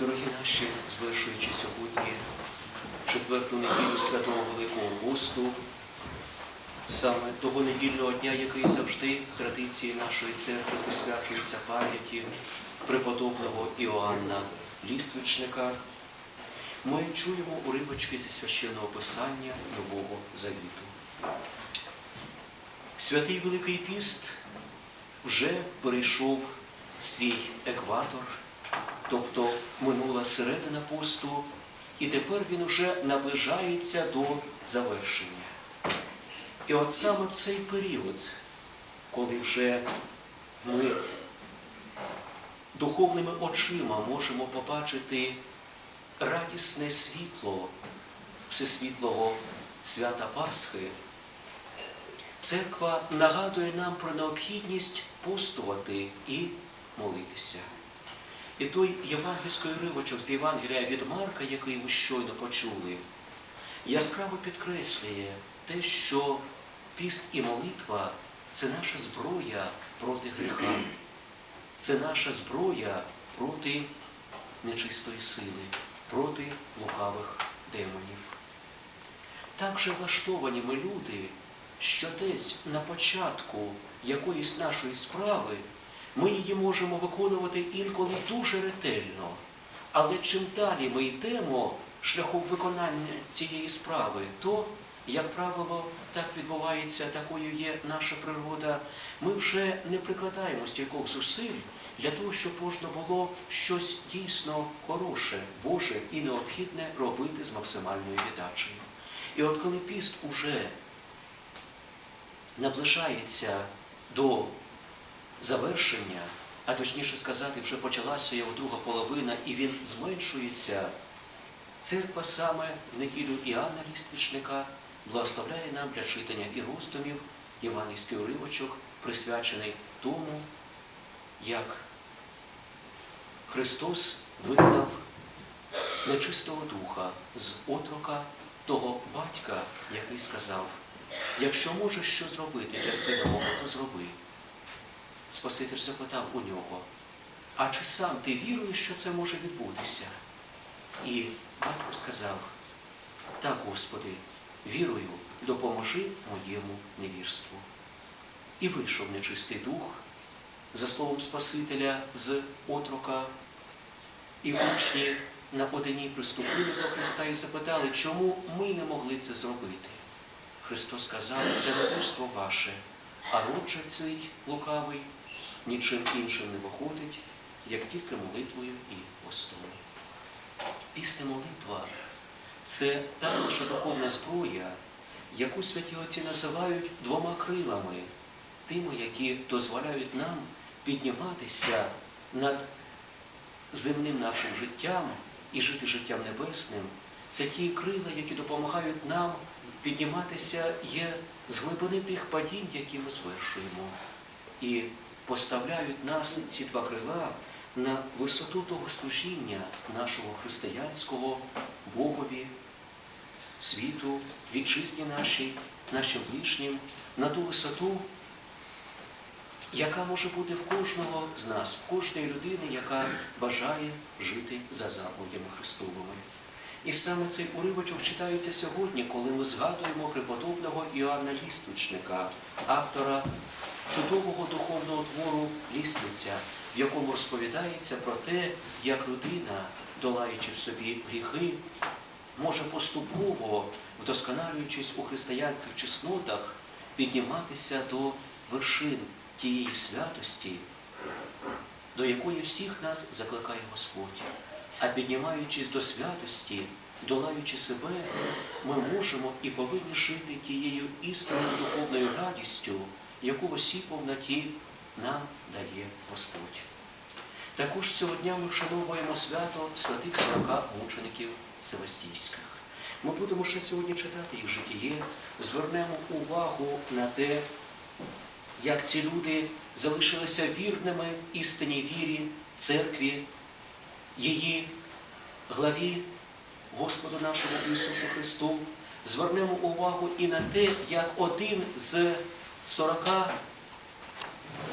Дорогі наші, звершуючи сьогодні четверту неділю Святого Великого Посту, саме того недільного дня, який завжди в традиції нашої церкви присвячується пам'яті преподобного Іоанна Ліствичника, ми чуємо уривочки зі священного писання Нового Завіту. Святий Великий Піст вже перейшов свій екватор, тобто минула середина посту, і тепер він уже наближається до завершення. І от саме в цей період, коли вже ми духовними очима можемо побачити радісне світло всесвітлого свята Пасхи, церква нагадує нам про необхідність постувати і молитися. І той євангельський ривочок з Євангелія від Марка, який ми щойно почули, яскраво підкреслює те, що піст і молитва це наша зброя проти гріха, це наша зброя проти нечистої сили, проти лукавих демонів. Так же влаштовані ми люди, що десь на початку якоїсь нашої справи ми її можемо виконувати інколи дуже ретельно. Але чим далі ми йдемо шляхом виконання цієї справи, то, як правило, так відбувається, такою є наша природа, ми вже не прикладаємо стількох зусиль для того, щоб можна було щось дійсно хороше, Боже і необхідне робити з максимальною віддачею. І от коли піст уже наближається до завершення, а точніше сказати, вже почалася його друга половина, і він зменшується, церква саме в неділю Іоанна Ліствічника благословляє нам для читання і роздумів євангельський уривочок, присвячений тому, як Христос вигнав нечистого духа з отрока того батька, який сказав, якщо можеш що зробити для сина мого, то зроби. Спаситель запитав у нього, а чи сам ти віруєш, що це може відбутися? І батько сказав, так, Господи, вірую, допоможи моєму невірству. І вийшов нечистий дух, за словом Спасителя з отрока, і учні на одині приступили до Христа і запитали, чому ми не могли це зробити. Христос сказав, це невірство ваше, а родже цей лукавий нічим іншим не виходить, як тільки молитвою і постом. Після молитва це та наша духовна зброя, яку святі отці називають двома крилами, тими, які дозволяють нам підніматися над земним нашим життям і жити життям небесним. Це ті крила, які допомагають нам підніматися є з глибини тих падінь, які ми звершуємо. І поставляють нас ці два крила на висоту того служіння нашого християнського Богові, світу, вітчизні нашій, нашим ближнім, на ту висоту, яка може бути в кожного з нас, в кожної людини, яка бажає жити за заповідями Христовими. І саме цей уривочок читається сьогодні, коли ми згадуємо преподобного Іоанна Ліствичника, автора чудового духовного твору Лісниця, в якому розповідається про те, як людина, долаючи в собі гріхи, може поступово, вдосконалюючись у християнських чеснотах, підніматися до вершин тієї святості, до якої всіх нас закликає Господь. А піднімаючись до святості, долаючи себе, ми можемо і повинні жити тією істинною духовною радістю, яку в усій повноті нам дає Господь. Також цього дня ми вшановуємо свято святих сорока мучеників Севастійських. Ми будемо ще сьогодні читати їх житіє, звернемо увагу на те, як ці люди залишилися вірними істинній вірі, церкві, її главі Господу нашому Ісусу Христу, звернемо увагу і на те, як один з сорока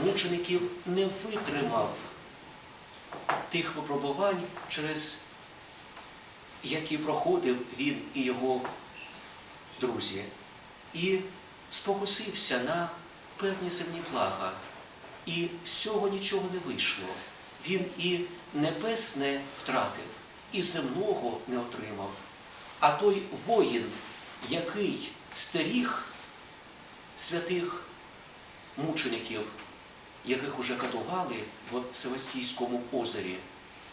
мучеників не витримав тих випробувань, через які проходив він і його друзі, і спокусився на певні земні блага. І з цього нічого не вийшло. Він і небесне втратив, і земного не отримав. А той воїн, який стеріг святих мучеників, яких уже катували в Севастійському озері,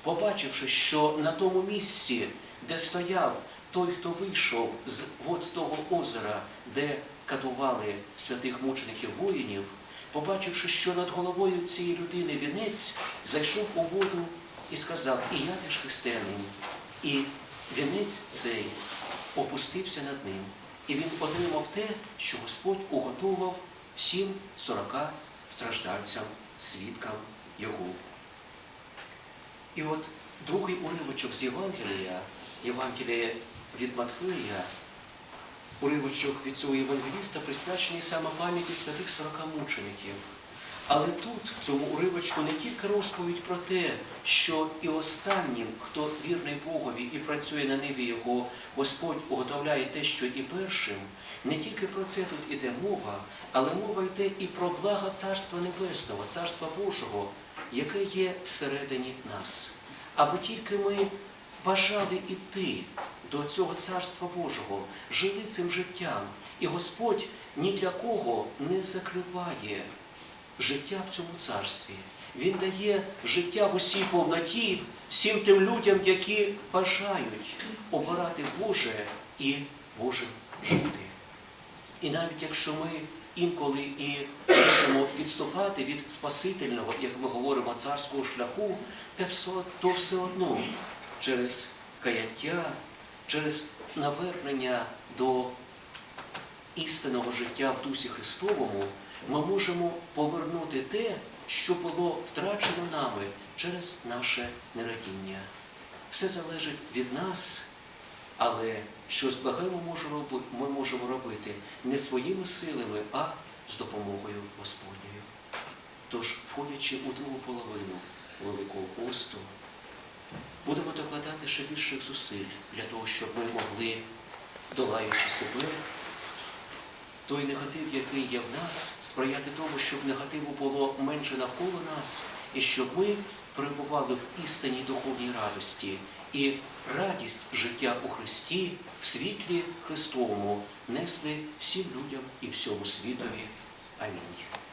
побачивши, що на тому місці, де стояв той, хто вийшов з вод того озера, де катували святих мучеників воїнів, побачивши, що над головою цієї людини вінець, зайшов у воду і сказав, і я теж християнин. І вінець цей опустився над ним. І він отримав те, що Господь уготовав всім сорока страждальцям, свідкам його. І от другий уривочок з Євангелія, Євангелія від Матфея, уривочок від цього євангеліста присвячений саме пам'яті святих сорока мучеників. Але тут, в цьому уривочку, не тільки розповідь про те, що і останнім, хто вірний Богові і працює на ниві Його, Господь уготовляє те, що і першим, не тільки про це тут іде мова, але мова йде і про благо Царства Небесного, Царства Божого, яке є всередині нас. Аби тільки ми бажали іти до цього Царства Божого, жили цим життям, і Господь ні для кого не закриває життя в цьому царстві. Він дає життя в усій повноті всім тим людям, які бажають обирати Боже і Божим жити. І навіть якщо ми інколи і можемо відступати від Спасительного, як ми говоримо, царського шляху, то все одно через каяття, через навернення до істинного життя в Дусі Христовому, ми можемо повернути те, що було втрачено нами через наше нерадіння. Все залежить від нас, але що з ми можемо робити не своїми силами, а з допомогою Господньою. Тож, входячи у другу половину Великого посту, будемо докладати ще більших зусиль для того, щоб ми могли, долаючи себе, той негатив, який є в нас, сприяти тому, щоб негативу було менше навколо нас, і щоб ми перебували в істинній духовній радості і радість життя у Христі в світлі Христовому несли всім людям і всьому світові. Амінь.